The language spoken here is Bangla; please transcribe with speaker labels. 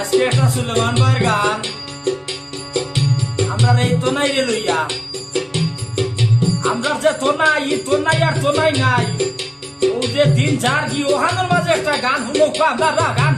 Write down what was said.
Speaker 1: আজকে একটা সুলেমান ভাইয়ের গান। আমরা এই তো নাই রে লইয়া। আমরা যে তো নাই ই তো নাই আর তো নাই নাই। ও যে দিন যার কি ওহানোর মাঝে একটা গান হলো আমরা গান